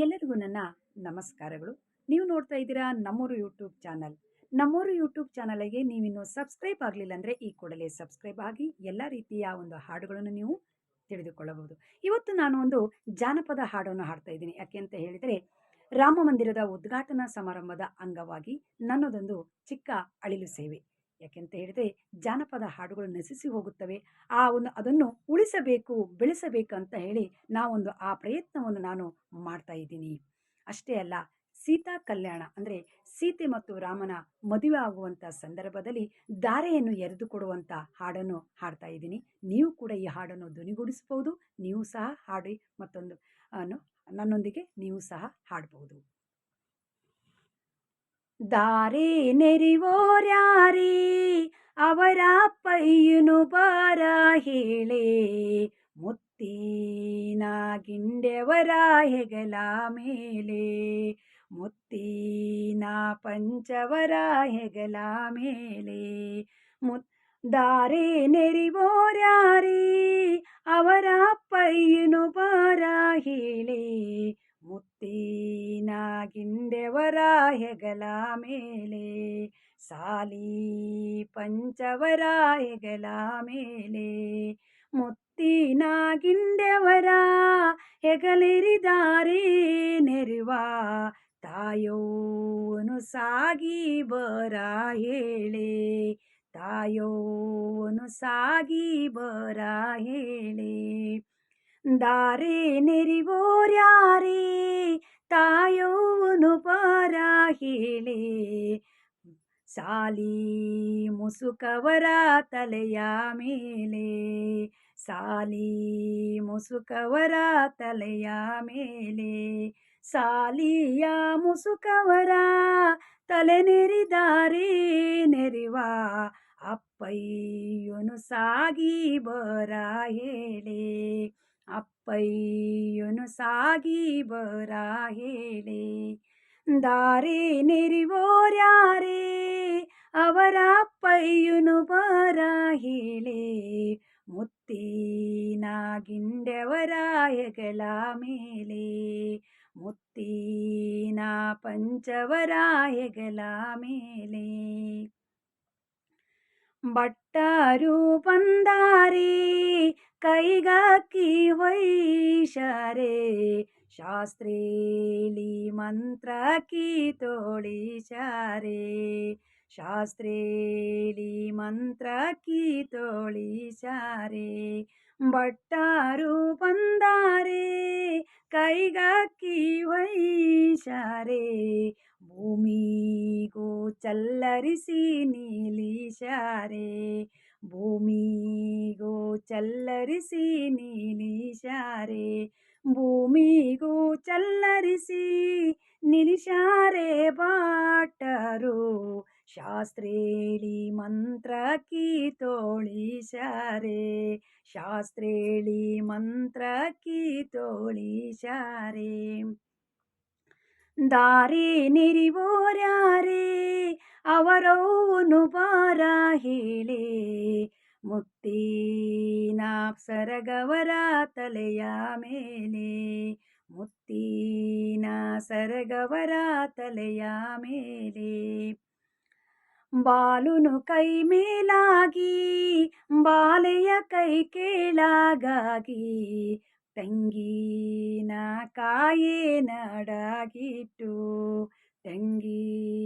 ಎಲ್ಲರಿಗೂ ನನ್ನ ನಮಸ್ಕಾರಗಳು. ನೀವು ನೋಡ್ತಾ ಇದ್ದೀರಾ ನಮ್ಮೂರು ಯೂಟ್ಯೂಬ್ ಚಾನಲ್. ನಮ್ಮೂರು ಯೂಟ್ಯೂಬ್ ಚಾನಲ್ಗೆ ನೀವಿನ್ನು ಸಬ್ಸ್ಕ್ರೈಬ್ ಆಗಲಿಲ್ಲ ಅಂದರೆ ಈ ಕೂಡಲೇ ಸಬ್ಸ್ಕ್ರೈಬ್ ಆಗಿ ಎಲ್ಲ ರೀತಿಯ ಒಂದು ಹಾಡುಗಳನ್ನು ನೀವು ತಿಳಿದುಕೊಳ್ಳಬಹುದು. ಇವತ್ತು ನಾನು ಒಂದು ಜಾನಪದ ಹಾಡನ್ನು ಹಾಡ್ತಾ ಇದ್ದೀನಿ. ಯಾಕೆ ಅಂತ ಹೇಳಿದರೆ, ರಾಮ ಮಂದಿರದ ಉದ್ಘಾಟನಾ ಸಮಾರಂಭದ ಅಂಗವಾಗಿ ನನ್ನದೊಂದು ಚಿಕ್ಕ ಅಳಿಲು ಸೇವೆ. ಯಾಕೆಂತ ಹೇಳಿದರೆ ಜಾನಪದ ಹಾಡುಗಳು ನಶಿಸಿ ಹೋಗುತ್ತವೆ. ಆ ಒಂದು ಅದನ್ನು ಉಳಿಸಬೇಕು, ಬೆಳೆಸಬೇಕು ಅಂತ ಹೇಳಿ ನಾವೊಂದು ಆ ಪ್ರಯತ್ನವನ್ನು ನಾನು ಮಾಡ್ತಾ ಇದ್ದೀನಿ. ಅಷ್ಟೇ ಅಲ್ಲ, ಸೀತಾ ಕಲ್ಯಾಣ ಅಂದರೆ ಸೀತೆ ಮತ್ತು ರಾಮನ ಮದುವೆ ಆಗುವಂಥ ಸಂದರ್ಭದಲ್ಲಿ ದಾರೆಯನ್ನು ಎರೆದುಕೊಡುವಂಥ ಹಾಡನ್ನು ಹಾಡ್ತಾ ಇದ್ದೀನಿ. ನೀವು ಕೂಡ ಈ ಹಾಡನ್ನು ಧ್ವನಿಗೂಡಿಸ್ಬೋದು ನೀವು ಸಹ ಹಾಡಿ ಮತ್ತೊಂದು ನನ್ನೊಂದಿಗೆ ನೀವು ಸಹ ಹಾಡ್ಬೋದು ದಾರೆ ನೆರಿವೋರ್ಯಾರಿ, ಅವರ ಪೈಯನು ಬಾರ ಹೇಳಿ. ಮುತ್ತಿನ ಗಿಂಡೆವರ ಹೆಗಲ ಮೇಲೆ, ಮುತ್ತಿನ ಪಂಚವರ ಹೆಗಲ ಮೇಲೆ. ಮುತ್, ದಾರಿ ನೆರಿವೋರ್ಯಾರಿ, ಅವರ ಪೈಯುನು ಮೇಲೆ ಸಾಲಿ ಪಂಚವರ ಹೆಗಲ ಮೇಲೆ ಮುತ್ತಿನ ಗಿಂಡೆವರ ಹೆಗಲಿರಿದಾರೆ ನೆರುವ ತಾಯೋನು ಸಾಗಿ ಬರ ಹೇಳಿ ತಾಯೋನು ಸಾಗಿ ಬರ ಹೇಳೆ ದಾರೆ ನೆರಿವೋರ್ಯಾರಿ ತಾಯೋನು ಪರ ಹೇಳಿ? ಸಾಲಿ ಮುಸುಕವರ ತಲೆಯ ಮೇಲೆ. ಸಾಲಿ ಮುಸುಕವರ ತಲೆಯ ಮೇಲೆ. ಸಾಲಿಯ ಮುಸುಕವರ ತಲೆ ನೆರಿದಾರಿ ನೆರಿವ ಅಪ್ಪಯ್ಯನು ಸಾಗಿ ಬರ ಹೇಳೆ? ಅಪ್ಪಯ್ಯನು ಸಾಗಿ ಬರ ಹೇಳೆ, ದಾರಿ ನೆರಿವೋರ್ಯಾರೇ ಅವರ ಅಪ್ಪಯ್ಯನು ಬರ ಹೇಳೆ ಮುತ್ತಿನ ಗಿಂಡೆವರ ಹೆಗಲ ಮೇಲೆ, ಮುತ್ತೀನ ಪಂಚವರ ಹೆಗಲ ಮೇಲೆ. ಭಟ್ಟರು ಬಂದಾರೆ ಕೈಗಾಕಿ ಹೊಯ್ಶರೆ ಶಾಸ್ತ್ರೇಲಿ ಮಂತ್ರಕಿ ತೋಳಿಶಾರೆ ಶಾಸ್ತ್ರೇಲಿ ಮಂತ್ರಕಿ ತೋಳಿಶಾರೆ ಭಟ್ಟರು ಬಂದಾರೆ ಕೈಗಾಕಿ ಹೊಯ್ಶಾರೆ ಭೂಮಿಗೂ ಚಲ್ಲರಿಸಿ ನೀಲಿಶಾರೆ. ಭೂಮಿಗೂ ಚಲ್ಲರಿಸಿ ನೀಲಿಶಾರೆ. ಭೂಮಿಗೂ ಚಲ್ಲರಿಸಿ ನಿಲಿಶಾರೆ ಬಾಟರು. ಶಾಸ್ತ್ರೇಳಿ ಮಂತ್ರಕಿ ತೋಳಿಶಾರೆ. ಶಾಸ್ತ್ರೇಳಿ ಮಂತ್ರಕಿ ತೋಳಿಶಾರೆ. ದಾರಿ ನಿರಿವೋರ್ಯಾರೇ ಅವರವನು ಬಾರ ಹೇಳೆ. ಮುತ್ತಿನ ಸರಗವರ ತಲೆಯ ಮೇಲೆ. ಮುತ್ತಿನ ಸರಗವರ ತಲೆಯ ಮೇಲೆ. ಬಾಲುನು ಕೈ ಮೇಲಾಗಿ, ಬಾಲೆಯ ಕೈ ಕೇಳಾಗಾಗಿ. ತೆಂಗಿನ ಕಾಯೇ ನಡಗಿಟ್ಟು ತೆಂಗಿನ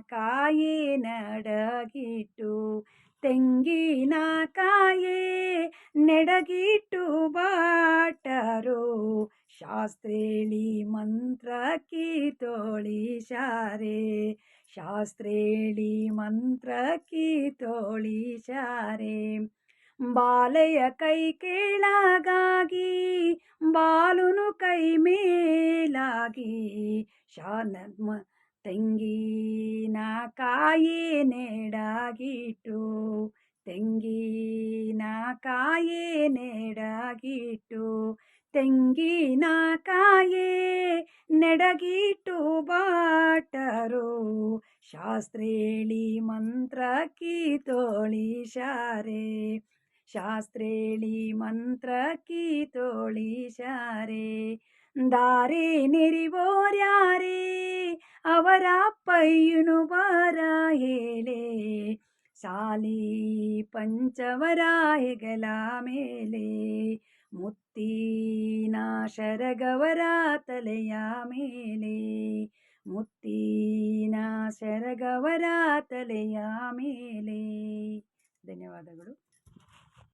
ಕಾಯೇ ನಡಗಿಟ್ಟು, ತೆಂಗಿನ ಕಾಯೇ ನೆಡಗಿಟ್ಟು ಬಾಟರು. ಶಾಸ್ತ್ರೇಳಿ ಶಾರೆ ತೋಳಿಶಾರೆ, ಶಾಸ್ತ್ರೇಳಿ ಕೀತೋಳಿ ಶಾರೆ ಬಾಲೆಯ ಕೈ ಕೇಳಾಗಾಗಿ, ಬಾಲುನು ಕೈ ಮೇಲಾಗಿ ಶಾನ ತೆಂಗಿನ ಕಾಯೇ ನೆಡಗಿಟ್ಟು ತೆಂಗಿನ ಕಾಯೇ ನೆಡಗಿಟ್ಟು ತೆಂಗಿನ ಕಾಯೇ ನೆಡಗಿಟ್ಟು ಬಾಟರು ಶಾಸ್ತ್ರೇಳಿ ತೋಳಿ ತೋಳಿಶಾರೆ. ಶಾಸ್ತ್ರೇಳಿ ಕೀತೋಳಿ ಶಾರೆ, ದಾರಿ ನೆರಿವೋರ್ಯಾರೇ ಅವರ ಪೈಯುನು ಬರ ಹೇಳೆ, ಶಾಲಿ ಪಂಚವರ ಹೆಗಲ ಮೇಲೆ ಮುತ್ತಿನ ಶರಗವರ ತಲೆಯ ಮೇಲೆ ಮುತ್ತಿನ ಶರಗವರ ತಲೆಯ ಮೇಲೆ. ಧನ್ಯವಾದಗಳು.